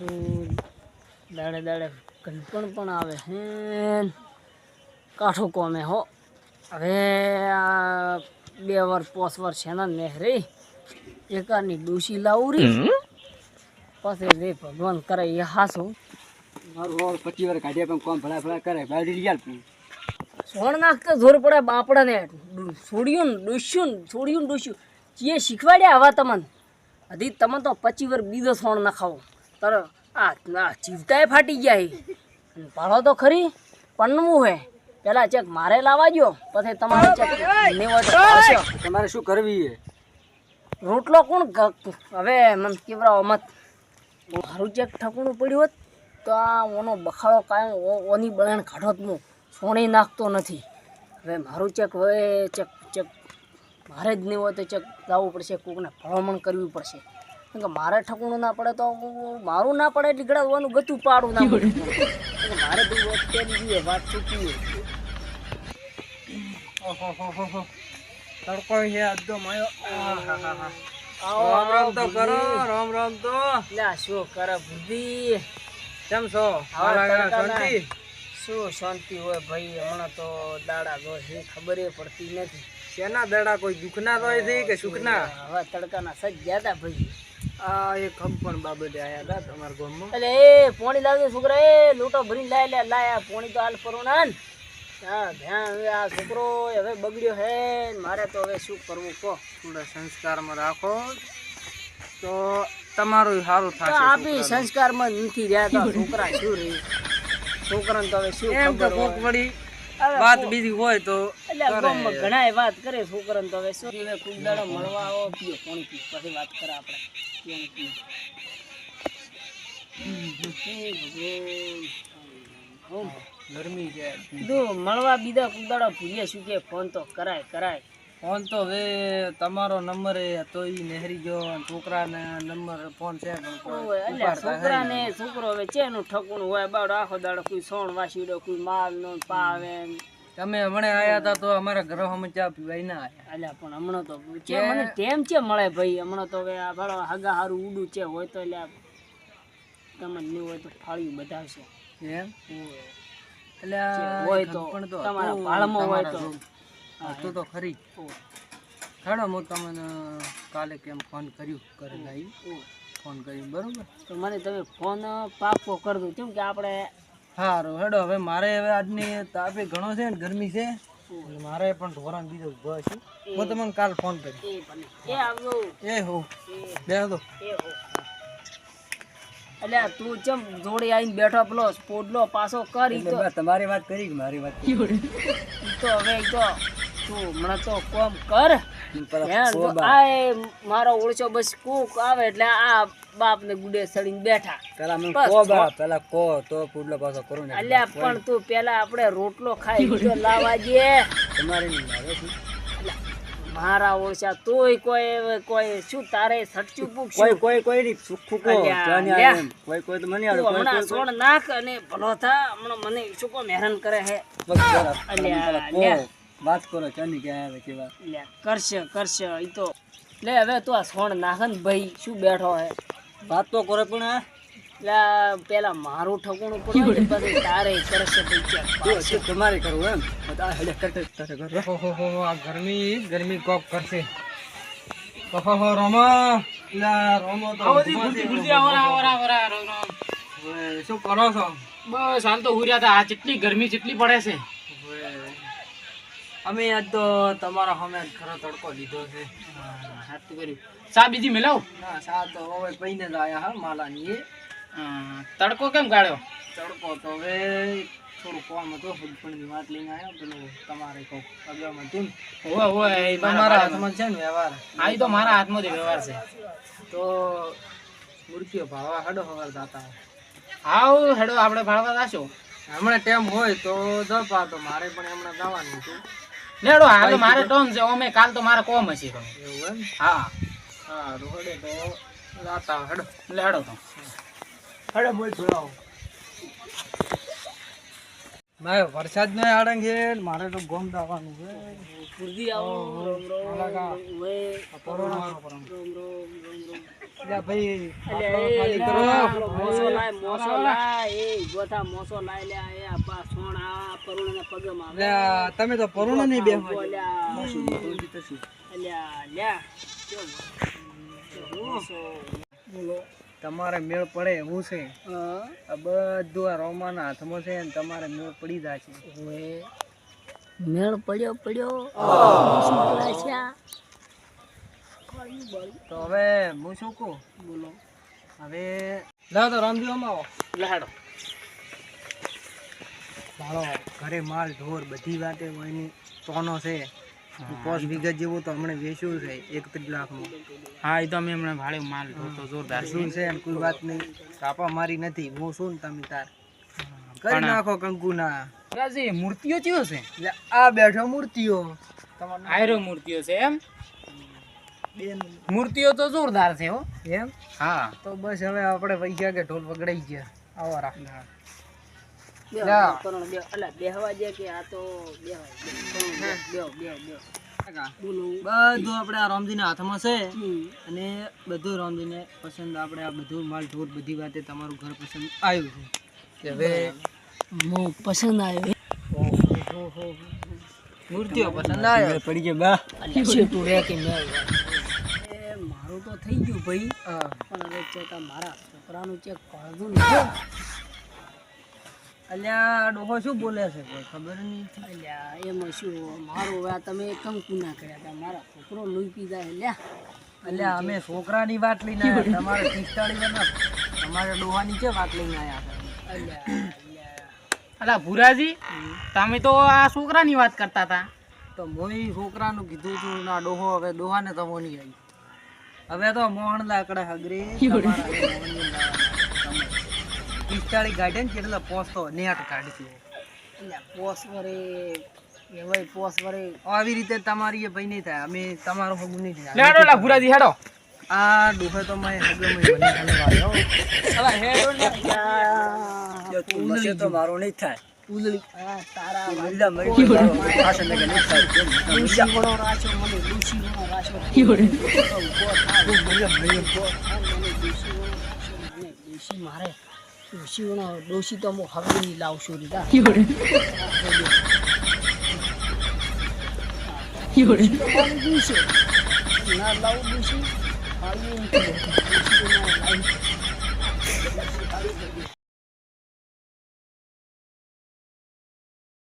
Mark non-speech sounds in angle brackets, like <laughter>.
દાડે દાડે કંપણ પણ આવે હે. કાઠો કોમે હો. હવે આ બે વાર પોસ વાર શેના નેહરી એકાની ડોશી લાવરી. પછી રે ભગવાન કરે એ હાસું. મારું હોળ પચીસ વાર કાઢ્યા પણ કોમ ભલા ભલા કરે. બાજરી યાર સોણ નાખતા જોર પડે બાપડાને. છોડ્યું ને ડોસ્યું ને છોડ્યું ને ડોસ્યું જે શીખવાડ્યા આવા તમને. હજી તમે તો પચી વાર બીજો સોણ નાખાવો. તર આ ચીવટાએ ફાટી ગયા હે. ભાડો તો ખરી પન્નવું હે. પેલા ચેક મારે લાવવા જો પછી તમારે ચેક તમારે શું કરવી છે રોટલો કોણ હવે મને કેવરાવો મત. મારું ચેક ઠકણું પડ્યું હોત તો આ ઓનો બખાડો કાંઈ ઓની બળાણ કાઢોત હું. સોણી નાખતો નથી. હવે મારું ચેક હવે ચેક ચેક મારે જ નહીં હોય તો ચેક લાવવું પડશે કોકને ભલામણ કરવી પડશે. કે મારે ઠકણું ના પડે તો મારું ના પડે એટલે ગળાવવાનું ગતું પાડું ના પડે. <laughs> મારે તો અત્યારે જોઈએ વાત ચૂકી તડકો છે અડધો માયો. રામ રામ તો કરો બુદ્ધિ. રામ રામ તો. લ્યા શું કરે બુદ્ધિ કેમ છો? શાંતિ? શું શાંતિ હોય ભાઈ? હમણાં તો દાડા જો છે ખબર પડતી નથી. શેના દાડા? કોઈ દુઃખના તો છે કે સુખના? હવે તડકાના સજ ગયા તા ભાઈ. આ એક કંપન બાબતે આયા હતા તમારા ગામમાં. એટલે એ પોણી લાવજો છોકરા એ લોટો ભરીને લાય લે લાય પોણી તો હાલ ફરો ના. હા ધ્યાન હવે આ છોકરો હવે બગડ્યો હે મારે તો હવે શું કરવું કહો. થોડા સંસ્કારમાં રાખો. તો તમારું સારું થશે આપી સંસ્કારમાં નથી રહ્યા તો છોકરા શું રહી છોકરાને તો હવે શું એમ વાત બીજી હોય તો ઘણાય વાત કરે છોકરાને તો હવે શું? ખૂબ દાડો મળવા આવો પીઓ પાણી પીઓ પછી વાત કરે આપણે. ગરમી છે. મળવા બીજા કુદાડો ભૂલીએ શું કે ફોન તો કરાય કરાય. ફોન તો હવે તમારો નંબર એ હતો ઈ નહેરી ગયો છોકરાને નંબર ફોન છે છોકરાને છોકરો હવે ચેનું ઠકુણ હોય બાવડો આખો દાડો કોઈ સોણ વાસીડો કોઈ માલ નો પાવે તમે હમણે આયા હતા તો અમારા ગ્રહ મચા પીવાય ના આયા. પણ હમણાં તો છે મને ટેમ છે મળે ભાઈ. હમણાં તો હવે આ ભાડો હગા હારું ઉડું છે હોય તો એટલે તમને નહીં હોય તો ફાળ્યું બતાવશે એમ? એટલે હોય તો તમારા ભાળમાં હોય તો. હતું તો ખરી. હેડો હું તમને કાલે કેમ ફોન કર્યું? કરે લાવી ફોન કર્યું બરોબર? તો મને તમે ફોન પાકો કરી દો. કેમ કે આપણે સારું હેડો હવે મારે હવે આજની તાપે ઘણો છે ને ગરમી છે. એટલે મારે પણ ધોરણ બીજો ઊભો છે. હું તમને કાલ ફોન કરી એ આવજો. એ હો. બે દો એ હો. અલ્યા તું ચમ જોડે આવીને બેઠો પેલો પોડલો પાછો કરી તો. તમારી વાત કરી મારી વાત તો હવે તો તું હમણાં તો કોમ કર. મારો ઓળછો બસ કુક આવે એટલે આ બાપ ને ગુડે સડીને બેઠા. પેલા મને કો બા પેલા કો તો પુડલો પાછો કરું ને અલ્યા પણ તું પેલા આપણે રોટલો ખાઈ બીજો લાવા દે. તમારે આવે છે. મારા ઓળછા તોય કોઈ કોઈ શું તારે સચ્ચું પૂક કોઈ કોઈ કોઈ ની સુખું કો. કોઈ કોઈ તો મને કોઈ હમણાં સોણ નાખ અને ભલો થા. હમણાં મને શું કોમ હેરાન કરે હે. અલ્યા. વાત કરો ચાની કે આવે કેવા લે કરશે કરશે ઈ તો. લે હવે તું આ સોણ નાખન ભાઈ શું બેઠો હે? વાત તો કરે પણ લે પેલા મારું ઠકુણું પડ્યું ને પછી તારે કરશે જો તમારે કરવું એમ? બધા આ હેડે કરતે તારે કર હો. હો હો આ ગરમી ગરમી કોક કરશે. ઓહો હો રોમા. લે રોમો તો હવે શું કરો છો? બસ હાલ તો હુર્યા હતા આ જેટલી ગરમી જેટલી પડે છે. અમે આજ તો તમારા સામે ખરો તડકો લીધો છે. સાચું કર્યું. સા બીજી મેલાવ ના સા તો હવે પૈને જ આવ્યા હા માલાની તડકો કેમ કાઢ્યો તડકો તો હવે થોડું કોમ હતો ફૂટપણની વાત લઈને આવ્યો પેલું તમારે કહું અગિયારમાં તેમ ઓય હોય એ મારા હાથમાં છે ને વ્યવહાર. આ તો મારા હાથમાં જ વ્યવહાર છે. તો મૂર્તિઓ ભાળવા હડો હવાર દાતા. હાવ હેડો આપણે ભાડવા જાશો. હમણાં ટેમ હોય તો જપા તો મારે પણ હમણાં જવાનું હતું. લેડો હાલ મારે ટોન છે અમે કાલ તો મારે કોમ હશે તમે એવું એમ? હા. હા રોડે તો લાતા હડો. લેડો તો. હડો બોલ છોડાવો. મારે વરસાદ નો આડંગ છે મારે તો ગોમ દાવાનું છે. ફુરદી આવો રોમ રોમ વાળો રોમ રોમ રોમ રોમ. લે ભાઈ એટલે આપણો એ ખાલી કરો. મોસો લાય મોસો લાય એ ગોથા મોસો લાય લે એ આપા સોણ આ પરુણના પગમાં લે તમે તો પરુણ નહીં બેહવા બોલ્યા. અલ્યા લ્યા બોલો. તમારે મેળ પડે એવું છે. હા. આ બધું આ રોમાના હાથમાં છે ને તમારે મેળ પડી જાય છે. મેળ પડ્યો પડ્યો શું બોલાય છે આ? કળિયું બળિયું. તો હવે હું શું કહું? બોલો. હવે લાવ તો રામજી આવો લહાડો. મારો ઘરે માલ ઢોર બધી વાતે એની સોનો છે. પાંચ વિગત જેવું તો હમણાં વેચ્યું છે એકત્રીસ લાખનું. હા એ તો અમે હમણાં ભાડે માલ તો જોરદાર શું છે એમ કોઈ વાત નહીં. કાપા મારી નથી હું શું ને તમે તાર. કરી નાખો કંકુ ના રાજી મૂર્તિઓ ચિયો છે? આ બેઠો મૂર્તિઓ. તમારે આયરો મૂર્તિઓ છે એમ? મૂર્તિઓ તો જોરદાર છે હો. એમ? હા. તો બસ હવે આપણે પૈસા કે ઢોલ પકડાઈ ગયા. આવો રાખ. બધું આપણે આ રામજીના હાથમાં છે. અને બધું રામજીને પસંદ આપણે આ બધું માલ ઢોર બધી વાતે તમારું ઘર પસંદ આવ્યું છે. કે હવે હું પસંદ આવ્યો. મૂર્તિઓ પસંદ આવ્યો. પડી ગયા બા. તું રે કે મેં? મારું તો થઈ ગયું ભાઈ. પણ હવે મારા છોકરાનું ચેક અલ્યા ડોહો શું બોલે છે? કોઈ ખબર નહીં. અલ્યા એમાં શું મારું હવે તમે કંકુ ના કર્યા હતા. મારા છોકરો અલ્યા અમે છોકરાની વાત લઈને આવ્યા તમારે પિસ્તાળી તમારે ડોહાની છે વાત લઈને આવ્યા અલ્યા અલ્યા. અલા ભુરાજી તમે તો આ છોકરાની વાત કરતા હતા. તો મોય છોકરાનું કીધું હતું ના ડોહો હવે ડોહાને તમો નહીં આવી. હવે તો મોહન લાકડા હગરી પિસ્તાળી ગાઢે ને કેટલા પોસ્તો નેટ કાઢશે પોસ વરે એવાય પોસ વરે આવી રીતે તમારી એ ભાઈ નહીં થાય. અમે તમારું હગું નહીં થાય. હેડો લા ભુરાજી હેડો. આ ડોહે તો મેં હગો મેં વાળ્યો અલા હેડો ને તો મારો નહીં થાય. ઉલળી આ તારા મરી મારો પાસે લગે નહીં થાય ડૂસી વણો રાશો મને ડૂસી વણો રાશો ડોશી મારે ડોશી વણો ડોશી તો હું હવે નહીં લાવશું રીતા ના લાવું ડોશી તો ના લાવી